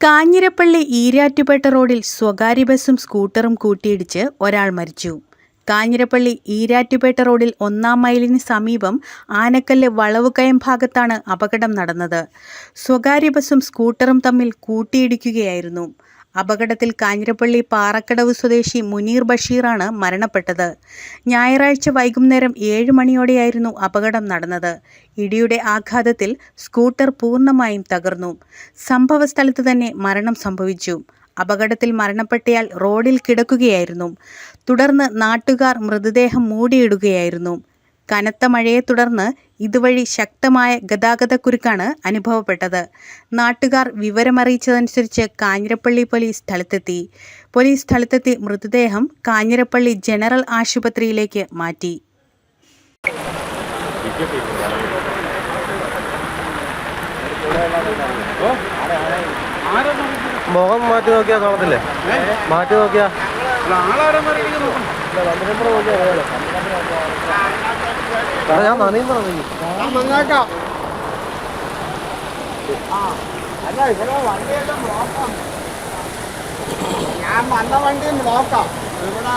കാഞ്ഞിരപ്പള്ളി ഈരാറ്റുപേട്ട റോഡിൽ സ്വകാര്യ ബസ്സും സ്കൂട്ടറും കൂട്ടിയിടിച്ച് ഒരാൾ മരിച്ചു. കാഞ്ഞിരപ്പള്ളി ഈരാറ്റുപേട്ട റോഡിൽ ഒന്നാം മൈലിന് സമീപം ആനക്കല്ല് വളവുകയം ഭാഗത്താണ് അപകടം നടന്നത്. സ്വകാര്യ ബസ്സും സ്കൂട്ടറും തമ്മിൽ കൂട്ടിയിടിക്കുകയായിരുന്നു. അപകടത്തിൽ കാഞ്ഞിരപ്പള്ളി പാറക്കടവ് സ്വദേശി മുനീർ ബഷീറാണ് മരണപ്പെട്ടത്. ഞായറാഴ്ച വൈകുന്നേരം ഏഴ് മണിയോടെയായിരുന്നു അപകടം നടന്നത്. ഇടിയുടെ ആഘാതത്തിൽ സ്കൂട്ടർ പൂർണമായും തകർന്നു. സംഭവസ്ഥലത്ത് തന്നെ മരണം സംഭവിച്ചു. അപകടത്തിൽ മരണപ്പെട്ടയാൾ റോഡിൽ കിടക്കുകയായിരുന്നു. തുടർന്ന് നാട്ടുകാർ മൃതദേഹം മൂടിയിടുകയായിരുന്നു. കനത്ത മഴയെ തുടർന്ന് ഇതുവഴി ശക്തമായ ഗതാഗതക്കുരുക്കാണ് അനുഭവപ്പെട്ടത്. നാട്ടുകാർ വിവരമറിയിച്ചതനുസരിച്ച് കാഞ്ഞിരപ്പള്ളി പോലീസ് സ്ഥലത്തെത്തി. പോലീസ് സ്ഥലത്തെത്തി മൃതദേഹം കാഞ്ഞിരപ്പള്ളി ജനറൽ ആശുപത്രിയിലേക്ക് മാറ്റി. മുഖം മാറ്റി നോക്കിയാ കാണത്തില്ലേ? മാറ്റി നോക്കിയാ? എടാ, ഞാൻ നനയും പറഞ്ഞു അല്ല ഇവിടെ വണ്ടിയെല്ലാം ബ്ലോക്കാം ഞാൻ വന്ന വണ്ടിയും ബ്ലോക്കാം ഇവിടെ